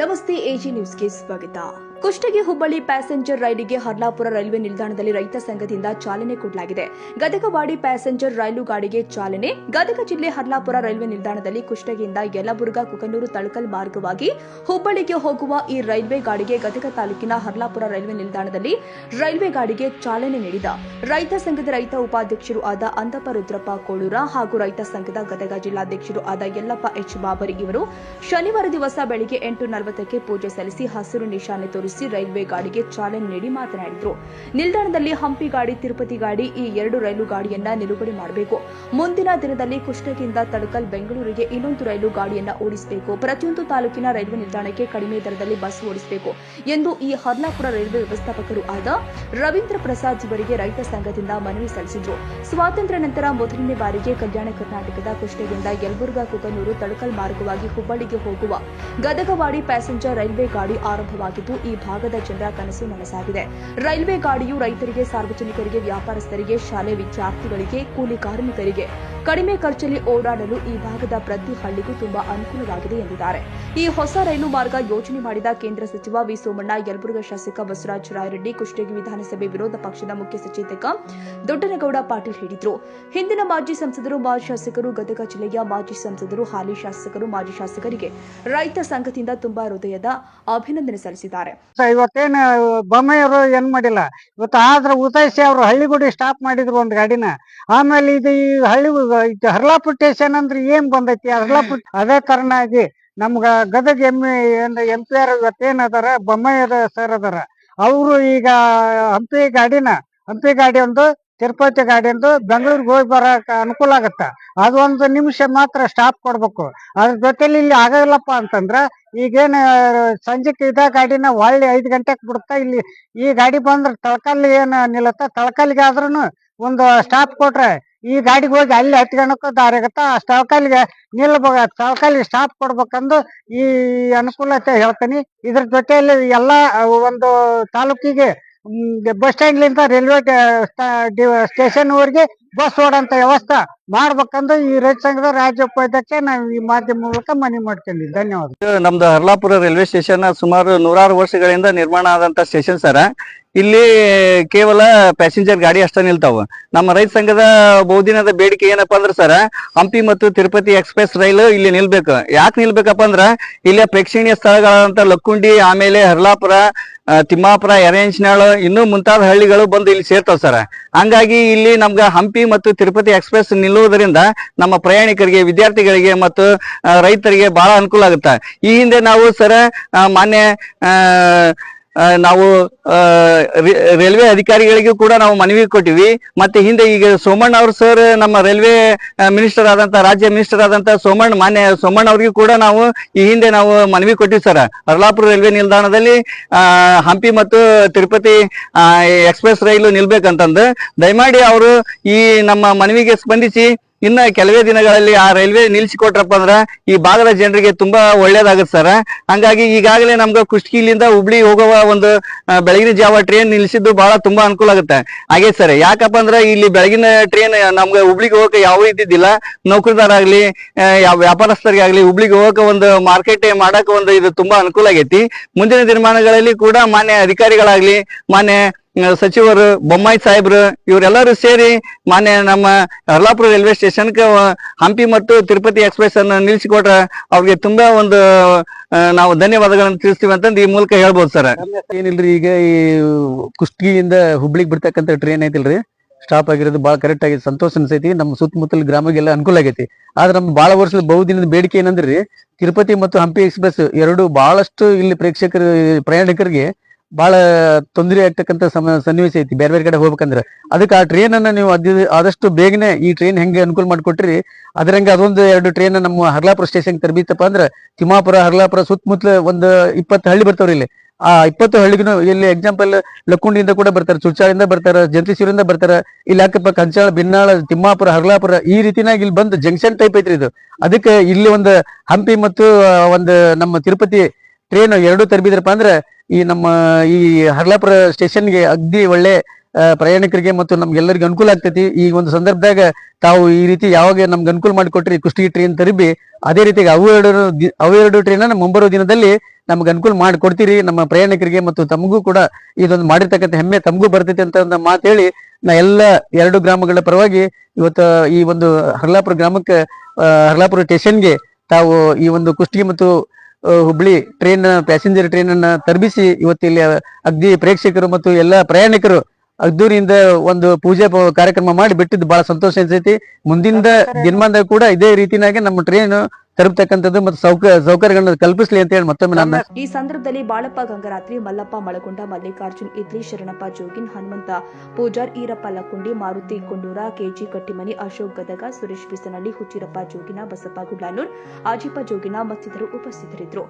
ನಮಸ್ತೆ ಎಜಿ ನ್ಯೂಸ್ಗೆ ಸ್ವಾಗತ ಕುಷ್ಟಗಿ ಹುಬ್ಬಳ್ಳಿ ಪ್ಯಾಸೆಂಜರ್ ರೈಲಿಗೆ ಹರ್ಲಾಪುರ ರೈಲ್ವೆ ನಿಲ್ದಾಣದಲ್ಲಿ ರೈತ ಸಂಘದಿಂದ ಚಾಲನೆ ಕೊಡಲಾಗಿದೆ. ಗದಗವಾಡಿ ಪ್ಯಾಸೆಂಜರ್ ರೈಲು ಗಾಡಿಗೆ ಚಾಲನೆ. ಗದಗ ಜಿಲ್ಲೆ ಹರ್ಲಾಪುರ ರೈಲ್ವೆ ನಿಲ್ದಾಣದಲ್ಲಿ ಕುಷ್ಟಗಿಯಿಂದ ಯಲಬುರ್ಗಾ ಕುಕನೂರು ತಳಕಲ್ ಮಾರ್ಗವಾಗಿ ಹುಬ್ಬಳ್ಳಿಗೆ ಹೋಗುವ ಈ ರೈಲ್ವೆ ಗಾಡಿಗೆ ಗದಗ ತಾಲೂಕಿನ ಹರ್ಲಾಪುರ ರೈಲ್ವೆ ನಿಲ್ದಾಣದಲ್ಲಿ ರೈಲ್ವೆ ಗಾಡಿಗೆ ಚಾಲನೆ ನೀಡಿದ ರೈತ ಸಂಘದ ರೈತ ಉಪಾಧ್ಯಕ್ಷರು ಆದ ಅಂದಪ್ಪ ರುದ್ರಪ್ಪ ಕೋಳೂರ ಹಾಗೂ ರೈತ ಸಂಘದ ಗದಗ ಜಿಲ್ಲಾಧ್ಯಕ್ಷರು ಆದ ಯಲ್ಲಪ್ಪ ಎಚ್ ಬಾಬರಿ ಇವರು ಶನಿವಾರ ದಿವಸ ಬೆಳಿಗ್ಗೆ ಎಂಟು ನಲವತ್ತಕ್ಕೆ ಪೂಜೆ ಸಲ್ಲಿಸಿ ಹಸಿರು ನಿಶಾನೆ ತೋರಿಸಿ ರೈಲ್ವೆ ಗಾಡಿಗೆ ಚಾಲನೆ ನೀಡಿ ಮಾತನಾಡಿದರು. ನಿಲ್ದಾಣದಲ್ಲಿ ಹಂಪಿ ಗಾಡಿ, ತಿರುಪತಿ ಗಾಡಿ ಈ ಎರಡು ರೈಲು ಗಾಡಿಯನ್ನ ನಿಲುಗಡೆ ಮಾಡಬೇಕು. ಮುಂದಿನ ದಿನದಲ್ಲಿ ಕುಷ್ಟಗಿಯಿಂದ ತಡಕಲ್ ಬೆಂಗಳೂರಿಗೆ ಇನ್ನೊಂದು ರೈಲು ಗಾಡಿಯನ್ನ ಓಡಿಸಬೇಕು. ಪ್ರತಿಯೊಂದು ತಾಲೂಕಿನ ರೈಲ್ವೆ ನಿಲ್ದಾಣಕ್ಕೆ ಕಡಿಮೆ ದರದಲ್ಲಿ ಬಸ್ ಓಡಿಸಬೇಕು ಎಂದು ಈ ಹರ್ಲಾಪುರ ರೈಲ್ವೆ ವ್ಯವಸ್ಥಾಪಕರು ಆದ ರವೀಂದ್ರ ಪ್ರಸಾದ್ ಇವರಿಗೆ ರೈತ ಸಂಘದಿಂದ ಮನವಿ ಸಲ್ಲಿಸಿದ್ರು. ಸ್ವಾತಂತ್ರ್ಯ ನಂತರ ಮೊದಲನೇ ಬಾರಿಗೆ ಕಲ್ಯಾಣ ಕರ್ನಾಟಕದ ಕುಷ್ಟಗಿಯಿಂದ ಯಲಬುರ್ಗಾ, ಕುಕನೂರು ತಡಕಲ್ ಮಾರ್ಗವಾಗಿ ಹುಬ್ಬಳ್ಳಿಗೆ ಹೋಗುವ ಗದಗವಾಡಿ ಪ್ಯಾಸೆಂಜರ್ ರೈಲ್ವೆ ಗಾಡಿ ಆರಂಭವಾಗಿದ್ದು, ಈ ಭಾಗದ ಜನರ ಕನಸು ನನಸಾಗಿದೆ. ರೈಲ್ವೆ ಗಾಡಿಯು ರೈತರಿಗೆ, ಸಾರ್ವಜನಿಕರಿಗೆ, ವ್ಯಾಪಾರಸ್ಥರಿಗೆ, ಶಾಲೆ ವಿದ್ಯಾರ್ಥಿಗಳಿಗೆ, ಕೂಲಿ ಕಾರ್ಮಿಕರಿಗೆ ಕಡಿಮೆ ಖರ್ಚಲ್ಲಿ ಓಡಾಡಲು ಈ ಭಾಗದ ಪ್ರತಿ ಹಳ್ಳಿಗೂ ತುಂಬಾ ಅನುಕೂಲವಾಗಿದೆ ಎಂದಿದ್ದಾರೆ. ಈ ಹೊಸ ರೈಲು ಮಾರ್ಗ ಯೋಜನೆ ಮಾಡಿದ ಕೇಂದ್ರ ಸಚಿವ ವಿ ಸೋಮಣ್ಣ, ಯಲಬುರ್ಗ ಶಾಸಕ ಬಸವರಾಜ ರಾಯರೆಡ್ಡಿ, ಕುಷ್ಟಗಿ ವಿಧಾನಸಭೆ ವಿರೋಧ ಪಕ್ಷದ ಮುಖ್ಯ ಸಚೇತಕ ದೊಡ್ಡನಗೌಡ ಪಾಟೀಲ್ ಹೇಳಿದರು. ಹಿಂದಿನ ಮಾಜಿ ಸಂಸದರು, ಮಾಜಿ ಶಾಸಕರು, ಗದಗ ಜಿಲ್ಲೆಯ ಮಾಜಿ ಸಂಸದರು, ಹಾಲಿ ಶಾಸಕರು, ಮಾಜಿ ಶಾಸಕರಿಗೆ ರೈತ ಸಂಘದಿಂದ ತುಂಬಾ ಹೃದಯದ ಅಭಿನಂದನೆ ಸಲ್ಲಿಸಿದ್ದಾರೆ. ಇವತ್ತೇನ್ ಬೊಮ್ಮೆಯವರು ಏನ್ ಮಾಡಿಲ್ಲ. ಇವತ್ತು ಆದ್ರೆ ಉತಾಯಿಸಿ ಅವ್ರು ಹಳ್ಳಿಗುಡಿ ಸ್ಟಾಪ್ ಮಾಡಿದ್ರು ಒಂದ್ ಗಾಡಿನ. ಆಮೇಲೆ ಇದು ಈ ಹಳ್ಳಿ ಹರ್ಲಾಪುರ ಸ್ಟೇಷನ್ ಅಂದ್ರೆ ಏನ್ ಬಂದೈತಿ? ಹರ್ಲಾಪುರ್ ಅದೇ ತರನಾಗಿ ನಮ್ಗ Gadag M M P R ಇವತ್ತೇನ್ ಅದಾರ ಬೊಮ್ಮೆಯರ ಸರ್ ಅದಾರ. ಅವರು ಈಗ ಹಂಪಿ ಗಾಡಿನ ಹಂಪಿ ಗಾಡಿ ಒಂದು ತಿರುಪತಿ ಗಾಡಿಯಿಂದ ಬೆಂಗಳೂರಿಗೆ ಹೋಗಿ ಬರಕ್ಕೆ ಅನುಕೂಲ ಆಗತ್ತೆ? ಅದು ಒಂದು ನಿಮಿಷ ಮಾತ್ರ ಸ್ಟಾಪ್ ಕೊಡ್ಬೇಕು. ಅದ್ರ ಜೊತೆಲಿ ಇಲ್ಲಿ ಆಗಲ್ಲಪ್ಪ ಅಂತಂದ್ರೆ ಈಗೇನು ಸಂಜೆಕ್ ಇದ ಗಾಡಿನ ಒಳ್ಳೆ ಐದು ಗಂಟೆಗೆ ಬಿಡುತ್ತಾ ಇಲ್ಲಿ, ಈ ಗಾಡಿ ಬಂದ್ರೆ ತಳಕಲ್ಲಿ ಏನು ನಿಲ್ಲತ್ತ? ತಳಕಲ್ಲಿಗೆ ಆದ್ರೂ ಒಂದು ಸ್ಟಾಪ್ ಕೊಟ್ರೆ ಈ ಗಾಡಿಗೆ ಹೋಗಿ ಅಲ್ಲಿ ಹತ್ಕೊಳಕ್ಕೂ ದಾರಿ ಆಗತ್ತ? ಆ ತಳಕಲ್ಗೆ ನಿಲ್ಬೇಕ ತಳಕಲ್ಗೆ ಸ್ಟಾಪ್ ಕೊಡ್ಬೇಕಂದು ಈ ಅನುಕೂಲತೆ ಹೇಳ್ತೀನಿ. ಇದ್ರ ಜೊತೆಯಲ್ಲಿ ಎಲ್ಲ ಒಂದು ತಾಲೂಕಿಗೆ ಬಸ್ ಸ್ಟ್ಯಾಂಡ್ಲಿಂದ ರೈಲ್ವೆ ಸ್ಟೇಷನ್ ವರೆಗೆ ಬಸ್ ಓಡಂತ ವ್ಯವಸ್ಥೆ ಮಾಡ್ಬೇಕಂದ್ರೆ ಈ ರೈತ ಸಂಘದ ರಾಜ್ಯ ಉಪಾಧ್ಯಕ್ಷ ನಾವು ಈ ಮಾಧ್ಯಮ ಮೂಲಕ ಮನವಿ ಮಾಡ್ತೀನಿ. ಧನ್ಯವಾದ. ನಮ್ದು ಹರ್ಲಾಪುರ ರೈಲ್ವೆ ಸ್ಟೇಷನ್ ಸುಮಾರು ನೂರಾರು ವರ್ಷಗಳಿಂದ ನಿರ್ಮಾಣ ಆದಂತ ಸ್ಟೇಷನ್ ಸರ. ಇಲ್ಲಿ ಕೇವಲ ಪ್ಯಾಸೆಂಜರ್ ಗಾಡಿ ಅಷ್ಟೇ ನಿಲ್ತಾವ. ನಮ್ಮ ರೈತ ಸಂಘದ ಬಹುದಿನದ ಬೇಡಿಕೆ ಏನಪ್ಪಾ ಅಂದ್ರೆ ಸರ್ ಹಂಪಿ ಮತ್ತು ತಿರುಪತಿ ಎಕ್ಸ್ಪ್ರೆಸ್ ರೈಲು ಇಲ್ಲಿ ನಿಲ್ಬೇಕು. ಯಾಕೆ ನಿಲ್ಬೇಕಪ್ಪ ಅಂದ್ರ, ಇಲ್ಲಿ ಪ್ರೇಕ್ಷಣೀಯ ಸ್ಥಳಗಳಾದಂತ ಲಕ್ಕುಂಡಿ, ಆಮೇಲೆ ಹರ್ಲಾಪುರ ತಿಮ್ಮಾಪುರ ಎರೆಂಚ್ನಾಳು ಇನ್ನೂ ಮುಂತಾದ ಹಳ್ಳಿಗಳು ಬಂದು ಇಲ್ಲಿ ಸೇರ್ತಾವ ಸರ್. ಹಂಗಾಗಿ ಇಲ್ಲಿ ನಮ್ಗ ಹಂಪಿ ಮತ್ತು ತಿರುಪತಿ ಎಕ್ಸ್ಪ್ರೆಸ್ ನಿಲ್ಲುವುದರಿಂದ ನಮ್ಮ ಪ್ರಯಾಣಿಕರಿಗೆ, ವಿದ್ಯಾರ್ಥಿಗಳಿಗೆ ಮತ್ತು ರೈತರಿಗೆ ಬಹಳ ಅನುಕೂಲ ಆಗುತ್ತೆ. ಈ ಹಿಂದೆ ನಾವು ಸರ್ ಮಾನ್ಯ ನಾವು ರೈಲ್ವೆ ಅಧಿಕಾರಿಗಳಿಗೂ ಕೂಡ ನಾವು ಮನವಿ ಕೊಟ್ಟಿವಿ. ಮತ್ತೆ ಹಿಂದೆ ಈಗ ಸೋಮಣ್ಣ ಅವ್ರ ಸರ್ ನಮ್ಮ ರೈಲ್ವೆ ಮಿನಿಸ್ಟರ್ ಆದಂತ, ರಾಜ್ಯ ಮಿನಿಸ್ಟರ್ ಆದಂತ ಸೋಮಣ್ಣ, ಮಾನ್ಯ ಸೋಮಣ್ಣ ಅವ್ರಿಗೂ ಕೂಡ ನಾವು ಈ ಹಿಂದೆ ನಾವು ಮನವಿ ಕೊಟ್ಟಿವಿ ಸರ್ ಅರ್ಲಾಪುರ ರೈಲ್ವೆ ನಿಲ್ದಾಣದಲ್ಲಿ ಹಂಪಿ ಮತ್ತು ತಿರುಪತಿ ಎಕ್ಸ್ಪ್ರೆಸ್ ರೈಲು ನಿಲ್ಬೇಕಂತಂದು. ದಯಮಾಡಿ ಅವರು ಈ ನಮ್ಮ ಮನವಿಗೆ ಸ್ಪಂದಿಸಿ ಇನ್ನ ಕೆಲವೇ ದಿನಗಳಲ್ಲಿ ಆ ರೈಲ್ವೆ ನಿಲ್ಸಿಕೊಟ್ರಪ್ಪ ಅಂದ್ರ ಈ ಭಾಗದ ಜನರಿಗೆ ತುಂಬಾ ಒಳ್ಳೇದಾಗತ್ ಸರ್ ಹಂಗಾಗಿ ಈಗಾಗಲೇ ನಮ್ಗೆ ಕುಷ್ಟಗಿಲಿಂದ ಹುಬ್ಳಿ ಹೋಗುವ ಒಂದು ಬೆಳಗಿನ ಜಾವ ಟ್ರೈನ್ ನಿಲ್ಸಿದ್ದು ಬಹಳ ತುಂಬಾ ಅನುಕೂಲ ಆಗುತ್ತೆ. ಹಾಗೆ ಸರ್ ಯಾಕಪ್ಪ ಅಂದ್ರೆ ಇಲ್ಲಿ ಬೆಳಗಿನ ಟ್ರೈನ್ ನಮ್ಗೆ ಹುಬ್ಳಿಗೆ ಹೋಗಕ್ಕೆ ಯಾವ ಇದ್ದಿದ್ದಿಲ್ಲ. ನೌಕರದಾರ ಆಗ್ಲಿ ಆ, ಯಾವ ವ್ಯಾಪಾರಸ್ಥರಿಗೆ ಆಗ್ಲಿ ಹುಬ್ಳಿಗೆ ಹೋಗಕ್ಕೆ ಒಂದು ಮಾರ್ಕೆಟ್ ಮಾಡಕ್ ಒಂದು ಇದು ತುಂಬಾ ಅನುಕೂಲ ಆಗೈತಿ. ಮುಂದಿನ ದಿನಮಾನಗಳಲ್ಲಿ ಕೂಡ ಮಾನ್ಯ ಅಧಿಕಾರಿಗಳಾಗ್ಲಿ ಮಾನ್ಯ ಸಚಿವರು ಬೊಮ್ಮಾಯಿ ಸಾಹೇಬ್ರು, ಇವರೆಲ್ಲರೂ ಸೇರಿ ಮಾನ್ಯ ನಮ್ಮ ಹರ್ಲಾಪುರ ರೈಲ್ವೆ ಸ್ಟೇಷನ್ಗೆ ಹಂಪಿ ಮತ್ತು ತಿರುಪತಿ ಎಕ್ಸ್ಪ್ರೆಸ್ ಅನ್ನು ನಿಲ್ಲಿಸಿಕೊಟ್ರೆ ಅವ್ರಿಗೆ ತುಂಬಾ ಒಂದು ನಾವು ಧನ್ಯವಾದಗಳನ್ನು ತಿಳಿಸ್ತೀವಿ ಅಂತಂದು ಈ ಮೂಲಕ ಹೇಳ್ಬೋದು ಸರ್. ಏನಿಲ್ರಿ ಈಗ ಈ ಕುಷ್ಟಗಿಯಿಂದ ಹುಬ್ಳಿಗ್ ಬಿಡ್ತಕ್ಕಂತ ಟ್ರೈನ್ ಐತಿಲ್ರಿ? ಸ್ಟಾಪ್ ಆಗಿರೋದು ಬಹಳ ಕರೆಕ್ಟ್ ಆಗಿ ಸಂತೋಷ ಅನ್ಸೈತಿ, ನಮ್ಮ ಸುತ್ತಮುತ್ತಲ ಗ್ರಾಮಗೆಲ್ಲ ಅನುಕೂಲ ಆಗೈತಿ. ಆದ್ರೆ ನಮ್ಮ ಬಹಳ ವರ್ಷದ ಬಹುದಿನದ ಬೇಡಿಕೆ ಏನಂದ್ರಿ, ತಿರುಪತಿ ಮತ್ತು ಹಂಪಿ ಎಕ್ಸ್ಪ್ರೆಸ್ ಎರಡು ಬಹಳಷ್ಟು ಇಲ್ಲಿ ಪ್ರೇಕ್ಷಕರು, ಪ್ರಯಾಣಿಕರಿಗೆ ಬಹಳ ತೊಂದರೆ ಆಗ್ತಕ್ಕಂತ ಸನ್ನಿವೇಶ ಐತಿ, ಬೇರೆ ಬೇರೆ ಕಡೆ ಹೋಗ್ಬೇಕಂದ್ರೆ. ಅದಕ್ಕೆ ಆ ಟ್ರೈನ್ ಅನ್ನ ನೀವು ಆದಷ್ಟು ಬೇಗನೆ ಈ ಟ್ರೈನ್ ಹೆಂಗೆ ಅನುಕೂಲ ಮಾಡ್ಕೊಟ್ರಿ, ಅದ್ರಂಗ ಅದೊಂದು ಎರಡು ಟ್ರೈನ್ ನಮ್ಮ ಹರ್ಲಾಪುರ ಸ್ಟೇಷನ್ ತರಬೇತಪ್ಪ ಅಂದ್ರೆ ತಿಮ್ಮಾಪುರ, ಹರ್ಲಾಪುರ ಸುತ್ತಮುತ್ತಲ ಒಂದು ಇಪ್ಪತ್ತು ಹಳ್ಳಿ ಬರ್ತಾವ್ರಿ ಇಲ್ಲಿ. ಆ ಇಪ್ಪತ್ತು ಹಳ್ಳಿಗೂ ಇಲ್ಲಿ ಎಕ್ಸಾಂಪಲ್ ಲಕ್ಕುಂಡಿಯಿಂದ ಕೂಡ ಬರ್ತಾರೆ ಚುಚ್ಚಾಳಿಂದ ಬರ್ತಾರೆ ಜಂತಿಸೂರಿಂದ ಬರ್ತಾರೆ, ಇಲ್ಲಿ ಅಕ್ಕಪ್ಪ ಕಂಚಾಳ, ಬಿನ್ನಾಳ, ತಿಮ್ಮಾಪುರ, ಹರ್ಲಾಪುರ ಈ ರೀತಿನಾಗ ಇಲ್ಲಿ ಬಂದು ಜಂಕ್ಷನ್ ಟೈಪ್ ಐತ್ರಿ ಇದು. ಅದಕ್ಕೆ ಇಲ್ಲಿ ಒಂದು ಹಂಪಿ ಮತ್ತು ಒಂದು ನಮ್ಮ ತಿರುಪತಿ ಟ್ರೈನ್ ಎರಡು ತರಬಿದ್ರಪ್ಪ ಅಂದ್ರೆ ಈ ನಮ್ಮ ಈ ಹರ್ಲಾಪುರ ಸ್ಟೇಷನ್ಗೆ ಅಗ್ದಿ ಒಳ್ಳೆ ಪ್ರಯಾಣಿಕರಿಗೆ ಮತ್ತು ನಮ್ಗೆಲ್ಲರಿಗೂ ಅನುಕೂಲ ಆಗ್ತೈತಿ. ಈ ಒಂದು ಸಂದರ್ಭದಾಗ ತಾವು ಈ ರೀತಿ ಯಾವಾಗ ನಮ್ಗೆ ಅನುಕೂಲ ಮಾಡಿಕೊಟ್ರಿ ಕುಷ್ಟಗಿ ಟ್ರೈನ್ ತರಬಿ, ಅದೇ ರೀತಿ ಅವು ಎರಡು ದಿ- ಅವು ಎರಡು ಟ್ರೈನ್ ಮುಂಬರುವ ದಿನದಲ್ಲಿ ನಮ್ಗೆ ಅನುಕೂಲ ಮಾಡಿಕೊಡ್ತೀರಿ. ನಮ್ಮ ಪ್ರಯಾಣಿಕರಿಗೆ ಮತ್ತು ತಮಗೂ ಕೂಡ ಇದೊಂದು ಮಾಡಿರ್ತಕ್ಕಂಥ ಹೆಮ್ಮೆ ತಮಗೂ ಬರ್ತೈತಿ ಅಂತ ಒಂದು ಮಾತು ಹೇಳಿ, ನಾ ಎಲ್ಲ ಎರಡು ಗ್ರಾಮಗಳ ಪರವಾಗಿ ಇವತ್ತು ಈ ಒಂದು ಹರ್ಲಾಪುರ ಗ್ರಾಮಕ್ಕೆ ಹರ್ಲಾಪುರ ಸ್ಟೇಷನ್ಗೆ ತಾವು ಈ ಒಂದು ಕುಷ್ಟಗಿ ಮತ್ತು ಹುಬ್ಳಿ ಟ್ರೈನ್ ಪ್ಯಾಸೆಂಜರ್ ಟ್ರೈನ್ ಅನ್ನ ತರಬಿಸಿ ಇವತ್ತು ಇಲ್ಲಿ ಅಗ್ದಿ ಪ್ರೇಕ್ಷಕರು ಮತ್ತು ಎಲ್ಲ ಪ್ರಯಾಣಿಕರು ಅದ್ದೂರಿಯಿಂದ ಒಂದು ಪೂಜೆ ಕಾರ್ಯಕ್ರಮ ಮಾಡಿ ಬಿಟ್ಟಿದ್ದು ಬಹಳ ಸಂತೋಷ ಅನ್ಸೈತಿ. ಮುಂದಿನ ದಿನಮಾನದಾಗ ಕೂಡ ಇದೇ ರೀತಿಯಾಗಿ ನಮ್ಮ ಟ್ರೈನ್ ತಲುಪ್ತಕ್ಕಂಥದ್ದು ಮತ್ತು ಸೌಕ ಸೌಕರ್ಯಗಳನ್ನ ಕಲ್ಪಿಸಲಿ ಅಂತ ಹೇಳಿ ಮತ್ತೊಮ್ಮೆ ನಾನು ಈ ಸಂದರ್ಭದಲ್ಲಿ ಬಾಳಪ್ಪ ಗಂಗರಾತ್ರಿ, ಮಲ್ಲಪ್ಪ ಮಳಗುಂಡ, ಮಲ್ಲಿಕಾರ್ಜುನ್, ಇದ್ಲಿ, ಶರಣಪ್ಪ ಜೋಗಿನ್, ಹನುಮಂತ ಪೂಜಾರ್, ಈರಪ್ಪ ಲಕ್ಕುಂಡಿ, ಮಾರುತಿ ಕೊಂಡೂರ, ಕೆಜಿ ಕಟ್ಟಿಮನಿ, ಅಶೋಕ್ ಗದಗ, ಸುರೇಶ್ ಬಿಸನಳ್ಳಿ, ಹುಚ್ಚಿರಪ್ಪ ಜೋಗಿನ, ಬಸಪ್ಪ ಗುಡ್ಲಾನೂರ್ ಆಜಿಪ್ಪ ಜೋಗಿನ ಮತ್ತಿತರರು ಉಪಸ್ಥಿತರಿದ್ದರು.